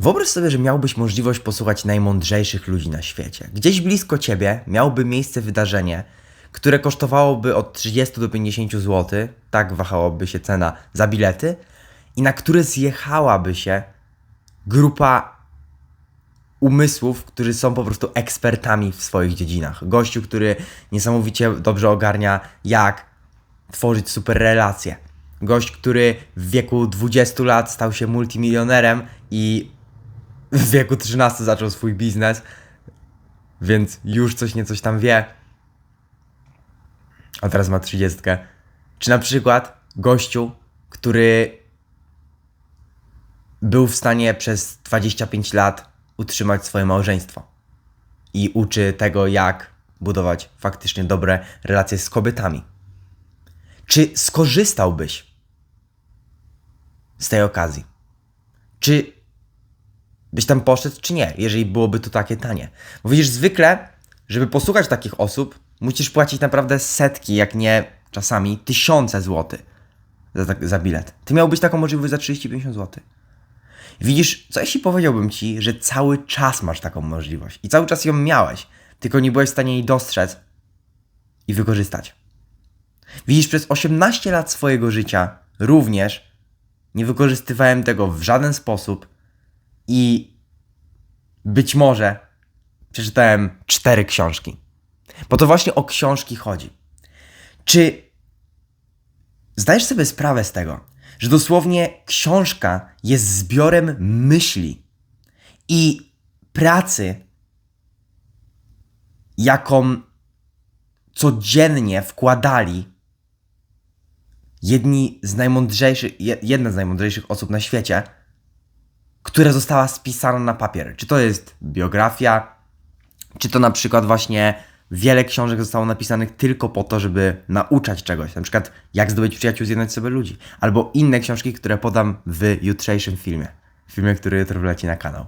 Wyobraź sobie, że miałbyś możliwość posłuchać najmądrzejszych ludzi na świecie. Gdzieś blisko ciebie miałoby miejsce wydarzenie, które kosztowałoby od 30 do 50 zł, tak wahałaby się cena za bilety, i na które zjechałaby się grupa umysłów, którzy są po prostu ekspertami w swoich dziedzinach. Gościu, który niesamowicie dobrze ogarnia, jak tworzyć super relacje. Gość, który w wieku 20 lat stał się multimilionerem i w wieku 13 zaczął swój biznes, więc już coś nie coś tam wie. A teraz ma 30. Czy na przykład gościu, który był w stanie przez 25 lat utrzymać swoje małżeństwo i uczy tego, jak budować faktycznie dobre relacje z kobietami. Czy skorzystałbyś z tej okazji? Czy byś tam poszedł, czy nie, jeżeli byłoby to takie tanie? Bo widzisz, zwykle, żeby posłuchać takich osób, musisz płacić naprawdę setki, jak nie czasami tysiące złotych za, tak- za bilet. Ty miałbyś taką możliwość za 30-50 zł. Widzisz, co jeśli powiedziałbym ci, że cały czas masz taką możliwość i cały czas ją miałeś, tylko nie byłeś w stanie jej dostrzec i wykorzystać. Widzisz, przez 18 lat swojego życia również nie wykorzystywałem tego w żaden sposób i być może przeczytałem cztery książki. Bo to właśnie o książki chodzi. Czy zdajesz sobie sprawę z tego, że dosłownie książka jest zbiorem myśli i pracy, jaką codziennie wkładali jedni z najmądrzejszych, je- jedna z najmądrzejszych osób na świecie, która została spisana na papier. Czy to jest biografia, czy to na przykład właśnie wiele książek zostało napisanych tylko po to, żeby nauczać czegoś, na przykład jak zdobyć przyjaciół, zjednać sobie ludzi, albo inne książki, które podam w jutrzejszym filmie, filmie, który jutro wleci na kanał.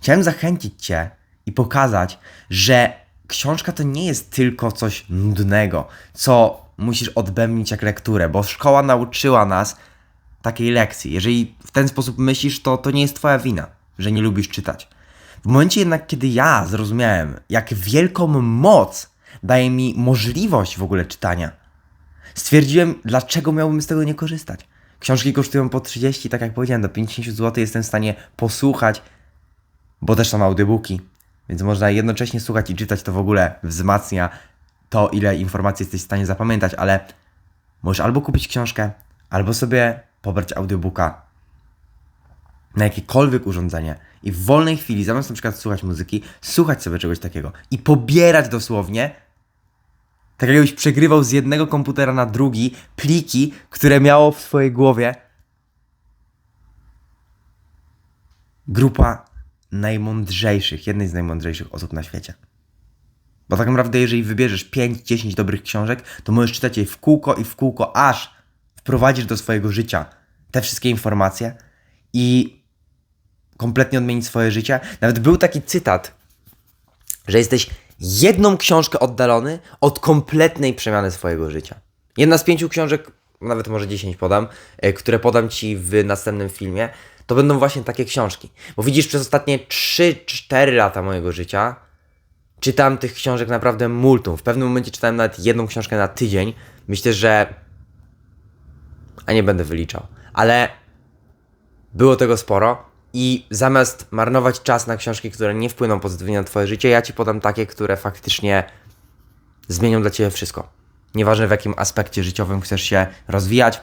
Chciałem zachęcić Cię i pokazać, że książka to nie jest tylko coś nudnego, co musisz odbębnić jak lekturę, bo szkoła nauczyła nas takiej lekcji. Jeżeli w ten sposób myślisz, to to nie jest Twoja wina, że nie lubisz czytać. W momencie jednak, kiedy ja zrozumiałem, jak wielką moc daje mi możliwość w ogóle czytania, stwierdziłem, dlaczego miałbym z tego nie korzystać. Książki kosztują po 30, tak jak powiedziałem, do 50 zł jestem w stanie posłuchać, bo też są audiobooki, więc można jednocześnie słuchać i czytać, to w ogóle wzmacnia to, ile informacji jesteś w stanie zapamiętać, ale możesz albo kupić książkę, albo sobie pobrać audiobooka na jakiekolwiek urządzenie i w wolnej chwili, zamiast na przykład słuchać muzyki, słuchać sobie czegoś takiego i pobierać dosłownie, tak jakbyś przegrywał z jednego komputera na drugi pliki, które miało w swojej głowie grupa najmądrzejszych, jednej z najmądrzejszych osób na świecie. Bo tak naprawdę, jeżeli wybierzesz 5-10 dobrych książek, to możesz czytać je w kółko i w kółko, aż wprowadzisz do swojego życia te wszystkie informacje i kompletnie odmienić swoje życie. Nawet był taki cytat, że jesteś jedną książkę oddalony od kompletnej przemiany swojego życia. Jedna z pięciu książek, nawet może 10 podam, e, które podam Ci w następnym filmie, to będą właśnie takie książki. Bo widzisz, przez ostatnie 3-4 lata mojego życia czytałem tych książek naprawdę multum. W pewnym momencie czytałem nawet jedną książkę na tydzień. Myślę, że. A nie będę wyliczał. Ale było tego sporo i zamiast marnować czas na książki, które nie wpłyną pozytywnie na Twoje życie, ja Ci podam takie, które faktycznie zmienią dla Ciebie wszystko. Nieważne w jakim aspekcie życiowym chcesz się rozwijać,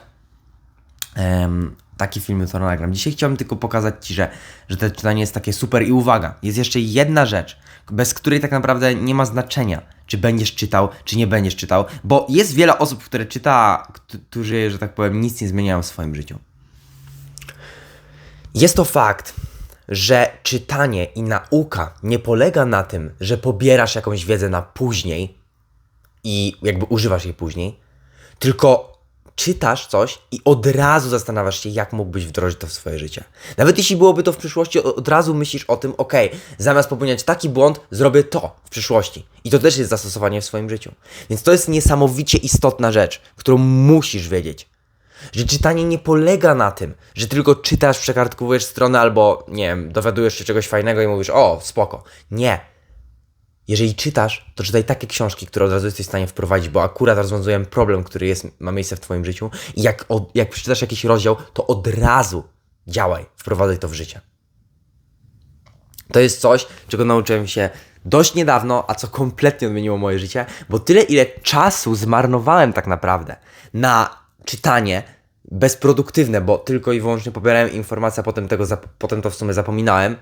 taki film jutro nagram. Dzisiaj chciałbym tylko pokazać Ci, że, że to czytanie jest takie super i uwaga, jest jeszcze jedna rzecz, bez której tak naprawdę nie ma znaczenia, czy będziesz czytał, czy nie będziesz czytał, bo jest wiele osób, które czyta, którzy, że tak powiem, nic nie zmieniają w swoim życiu. Jest to fakt, że czytanie i nauka nie polega na tym, że pobierasz jakąś wiedzę na później i jakby używasz jej później, tylko czytasz coś i od razu zastanawiasz się, jak mógłbyś wdrożyć to w swoje życie. Nawet jeśli byłoby to w przyszłości, od razu myślisz o tym, ok, zamiast popełniać taki błąd, zrobię to w przyszłości. I to też jest zastosowanie w swoim życiu. Więc to jest niesamowicie istotna rzecz, którą musisz wiedzieć. Że czytanie nie polega na tym, że tylko czytasz, przekartkowujesz stronę albo, nie wiem, dowiadujesz się czegoś fajnego i mówisz, o, spoko. Nie. Jeżeli czytasz, to czytaj takie książki, które od razu jesteś w stanie wprowadzić, bo akurat rozwiązujemy problem, który jest, ma miejsce w Twoim życiu i jak, od, jak przeczytasz jakiś rozdział, to od razu działaj, wprowadzaj to w życie. To jest coś, czego nauczyłem się dość niedawno, a co kompletnie odmieniło moje życie, bo tyle ile czasu zmarnowałem tak naprawdę na czytanie bezproduktywne, bo tylko i wyłącznie pobierałem informacje, a potem, tego potem to w sumie zapominałem,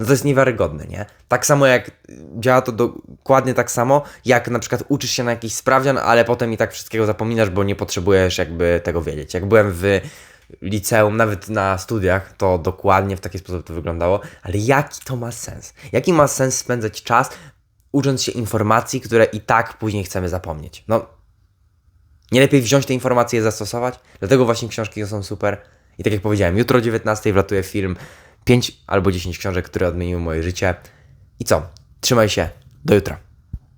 no to jest niewiarygodne, nie? Tak samo jak działa to dokładnie tak samo, jak na przykład uczysz się na jakiś sprawdzian, ale potem i tak wszystkiego zapominasz, bo nie potrzebujesz jakby tego wiedzieć. Jak byłem w liceum, nawet na studiach, to dokładnie w taki sposób to wyglądało, ale jaki to ma sens? Jaki ma sens spędzać czas ucząc się informacji, które i tak później chcemy zapomnieć? No, nie lepiej wziąć te informacje i zastosować? Dlatego właśnie książki są super. I tak jak powiedziałem, jutro o 19 wlatuje film 5 albo 10 książek, które odmieniły moje życie. I co? Trzymaj się. Do jutra.